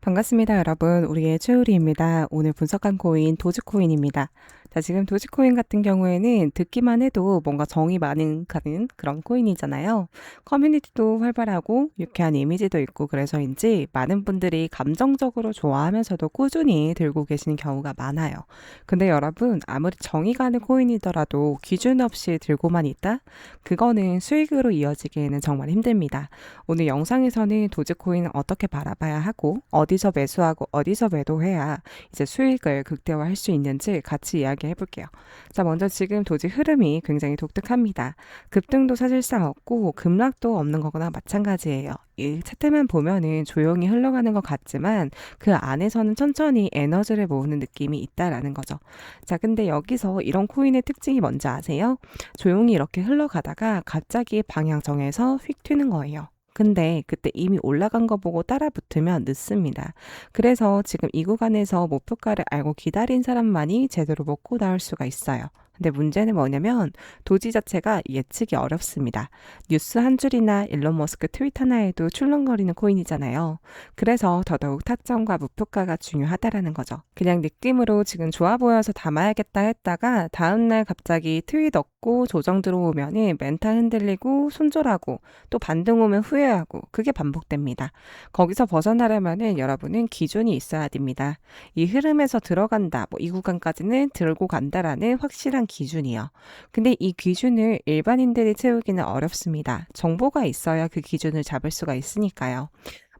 반갑습니다, 여러분. 우리의 최우리입니다. 오늘 분석한 코인 도지코인입니다. 자, 지금 도지코인 같은 경우에는 듣기만 해도 뭔가 정이 많은 가는 그런 코인이잖아요. 커뮤니티도 활발하고 유쾌한 이미지도 있고 그래서인지 많은 분들이 감정적으로 좋아하면서도 꾸준히 들고 계시는 경우가 많아요. 근데 여러분, 아무리 정이 가는 코인이더라도 기준 없이 들고만 있다? 그거는 수익으로 이어지기에는 정말 힘듭니다. 오늘 영상에서는 도지코인 어떻게 바라봐야 하고 서 매수하고 어디서 매도해야 이제 수익을 극대화할 수 있는지 같이 이야기 이야기해 볼게요. 자, 먼저 지금 도지 흐름이 굉장히 독특합니다. 급등도 사실상 없고 급락도 없는 거거나 마찬가지예요. 이 차트만 보면은 조용히 흘러가는 것 같지만 그 안에서는 천천히 에너지를 모으는 느낌이 있다라는 거죠. 자, 근데 여기서 이런 코인의 특징이 뭔지 아세요? 조용히 이렇게 흘러가다가 갑자기 방향 정해서 휙 튀는 거예요. 근데 그때 이미 올라간 거 보고 따라 붙으면 늦습니다. 그래서 지금 이 구간에서 목표가를 알고 기다린 사람만이 제대로 먹고 나올 수가 있어요. 근데 문제는 뭐냐면 도지 자체가 예측이 어렵습니다. 뉴스 한 줄이나 일론 머스크 트윗 하나에도 출렁거리는 코인이잖아요. 그래서 더더욱 타점과 목표가가 중요하다라는 거죠. 그냥 느낌으로 지금 좋아 보여서 담아야겠다 했다가 다음날 갑자기 트윗 얻고 조정 들어오면은 멘탈 흔들리고 손절하고 또 반등 오면 후회하고 그게 반복됩니다. 거기서 벗어나려면은 여러분은 기준이 있어야 됩니다. 이 흐름에서 들어간다, 뭐 이 구간까지는 들고 간다라는 확실한 기준이요. 근데 이 기준을 일반인들이 채우기는 어렵습니다. 정보가 있어야 그 기준을 잡을 수가 있으니까요.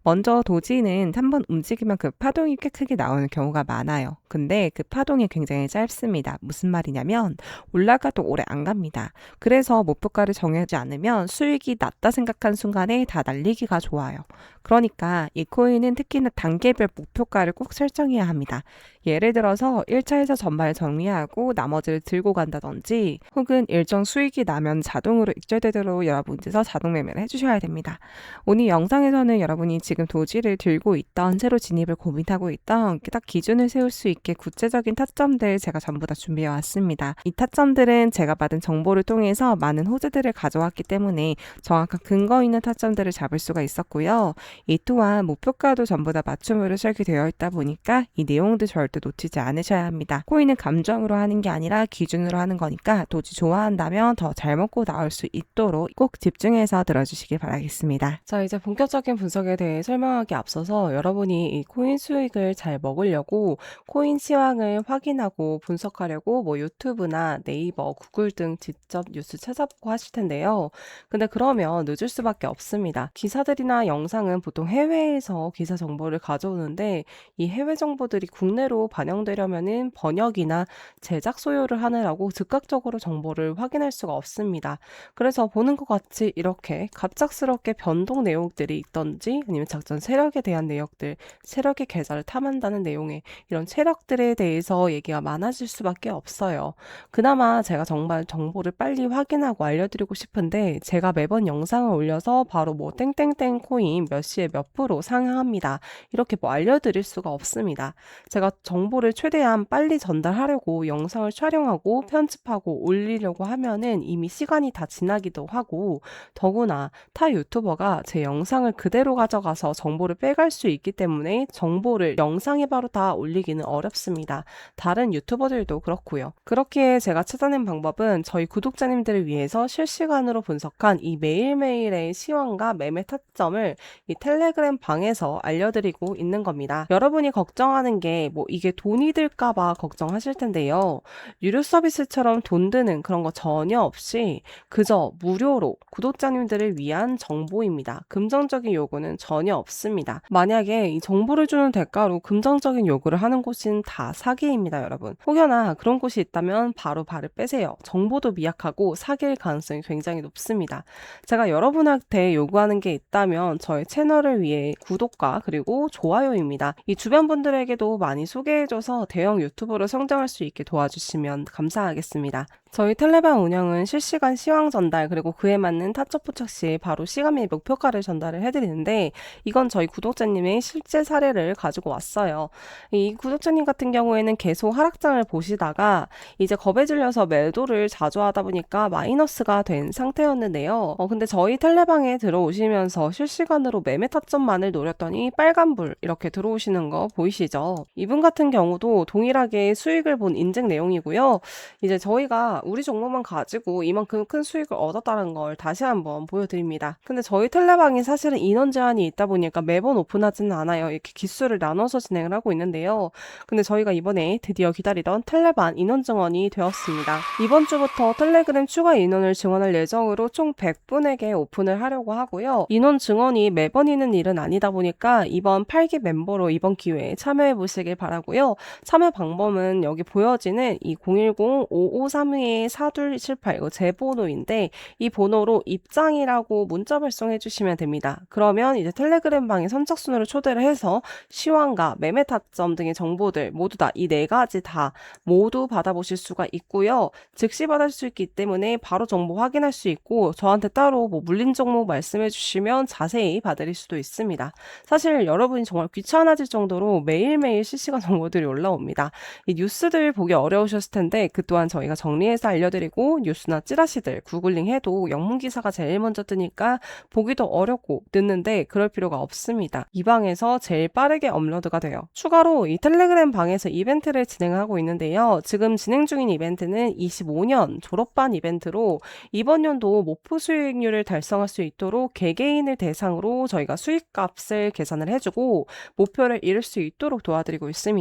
먼저 도지는 한번 움직이면 그 파동이 꽤 크게 나오는 경우가 많아요. 근데 그 파동이 굉장히 짧습니다. 무슨 말이냐면 올라가도 오래 안 갑니다. 그래서 목표가를 정하지 않으면 수익이 낮다 생각한 순간에 다 날리기가 좋아요. 그러니까 이 코인은 특히나 단계별 목표가를 꼭 설정해야 합니다. 예를 들어서 1차에서 전발 정리하고 나머지를 들고 간다든지 혹은 일정 수익이 나면 자동으로 익절되도록 여러분께서 자동 매매를 해주셔야 됩니다. 오늘 영상에서는 여러분이 지금 도지를 들고 있던 새로 진입을 고민하고 있던 딱 기준을 세울 수 있게 구체적인 타점들 제가 전부 다 준비해 왔습니다. 이 타점들은 제가 받은 정보를 통해서 많은 호재들을 가져왔기 때문에 정확한 근거 있는 타점들을 잡을 수가 있었고요. 이 또한 목표가도 전부 다 맞춤으로 설계되어 있다 보니까 이 내용도 절 절대 놓치지 않으셔야 합니다. 코인은 감정으로 하는 게 아니라 기준으로 하는 거니까 도지 좋아한다면 더 잘 먹고 나올 수 있도록 꼭 집중해서 들어주시길 바라겠습니다. 자, 이제 본격적인 분석에 대해 설명하기 앞서서 여러분이 이 코인 수익을 잘 먹으려고 코인 시황을 확인하고 분석하려고 뭐 유튜브나 네이버, 구글 등 직접 뉴스 찾아보고 하실 텐데요. 근데 그러면 늦을 수밖에 없습니다. 기사들이나 영상은 보통 해외에서 기사 정보를 가져오는데 이 해외 정보들이 국내로 반영되려면은 번역이나 제작 소요를 하느라고 즉각적으로 정보를 확인할 수가 없습니다. 그래서 보는 것 같이 이렇게 갑작스럽게 변동 내용들이 있던지 아니면 작전 세력에 대한 내역들, 세력의 계좌를 탐한다는 내용의 이런 세력들에 대해서 얘기가 많아질 수밖에 없어요. 그나마 제가 정말 정보를 빨리 확인하고 알려드리고 싶은데 제가 매번 영상을 올려서 바로 뭐 땡땡땡 코인 몇 시에 몇 프로 상향합니다. 이렇게 뭐 알려드릴 수가 없습니다. 제가 정보를 최대한 빨리 전달하려고 영상을 촬영하고 편집하고 올리려고 하면은 이미 시간이 다 지나기도 하고 더구나 타 유튜버가 제 영상을 그대로 가져가서 정보를 빼갈 수 있기 때문에 정보를 영상에 바로 다 올리기는 어렵습니다. 다른 유튜버들도 그렇고요. 그렇게 제가 찾아낸 방법은 저희 구독자님들을 위해서 실시간으로 분석한 이 매일매일의 시황과 매매 타점을 이 텔레그램 방에서 알려드리고 있는 겁니다. 여러분이 걱정하는 게 뭐 이게 돈이 들까봐 걱정하실 텐데요. 유료 서비스처럼 돈 드는 그런 거 전혀 없이 그저 무료로 구독자님들을 위한 정보입니다. 금전적인 요구는 전혀 없습니다. 만약에 이 정보를 주는 대가로 금전적인 요구를 하는 곳은 다 사기입니다, 여러분. 혹여나 그런 곳이 있다면 바로 발을 빼세요. 정보도 미약하고 사기일 가능성이 굉장히 높습니다. 제가 여러분한테 요구하는 게 있다면 저의 채널을 위해 구독과 그리고 좋아요입니다. 이 주변 분들에게도 많이 소개 소개해줘서 대형 유튜버로 성장할 수 있게 도와주시면 감사하겠습니다. 저희 텔레방 운영은 실시간 시황 전달 그리고 그에 맞는 타점 포착 시 바로 시간 및 목표가를 전달을 해드리는데 이건 저희 구독자님의 실제 사례를 가지고 왔어요. 이 구독자님 같은 경우에는 계속 하락장을 보시다가 이제 겁에 질려서 매도를 자주 하다 보니까 마이너스가 된 상태였는데요. 어, 근데 저희 텔레방에 들어오시면서 실시간으로 매매 타점만을 노렸더니 빨간불 이렇게 들어오시는 거 보이시죠? 이분 같은 경우도 동일하게 수익을 본 인증 내용이고요. 이제 저희가 우리 종목만 가지고 이만큼 큰 수익을 얻었다는 걸 다시 한번 보여드립니다. 근데 저희 텔레방이 사실은 인원 제한이 있다 보니까 매번 오픈하지는 않아요. 이렇게 기수를 나눠서 진행을 하고 있는데요. 근데 저희가 이번에 드디어 기다리던 텔레반 인원 증원이 되었습니다. 이번 주부터 텔레그램 추가 인원을 증원할 예정으로 총 100분에게 오픈을 하려고 하고요. 인원 증원이 매번 있는 일은 아니다 보니까 이번 8기 멤버로 이번 기회에 참여해 보시길 바라고 요. 참여 방법은 여기 보여지는 이 010-5532-4278 이거 제 번호인데 이 번호로 입장이라고 문자 발송해 주시면 됩니다. 그러면 이제 텔레그램 방에 선착순으로 초대를 해서 시황과 매매 타점 등의 정보들 모두 다 이 네 가지 다 모두 받아보실 수가 있고요. 즉시 받을 수 있기 때문에 바로 정보 확인할 수 있고 저한테 따로 뭐 물린 종목 말씀해 주시면 자세히 봐드릴 수도 있습니다. 사실 여러분이 정말 귀찮아질 정도로 매일매일 실시간 정보 들이 올라옵니다. 이 뉴스들 보기 어려우셨을 텐데 그 또한 저희가 정리해서 알려드리고 뉴스나 찌라시들 구글링 해도 영문 기사가 제일 먼저 뜨니까 보기도 어렵고 늦는데 그럴 필요가 없습니다. 이 방에서 제일 빠르게 업로드가 돼요. 추가로 이 텔레그램 방에서 이벤트를 진행하고 있는데요. 지금 진행 중인 이벤트는 25년 졸업반 이벤트로 이번 연도 목표 수익률을 달성할 수 있도록 개개인을 대상으로 저희가 수익값을 계산을 해주고 목표를 이룰 수 있도록 도와드리고 있습니다.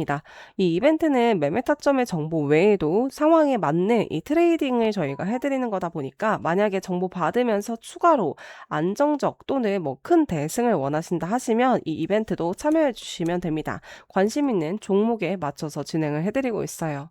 이 이벤트는 매매 타점의 정보 외에도 상황에 맞는 이 트레이딩을 저희가 해드리는 거다 보니까 만약에 정보 받으면서 추가로 안정적 또는 뭐 큰 대승을 원하신다 하시면 이 이벤트도 참여해 주시면 됩니다. 관심 있는 종목에 맞춰서 진행을 해드리고 있어요.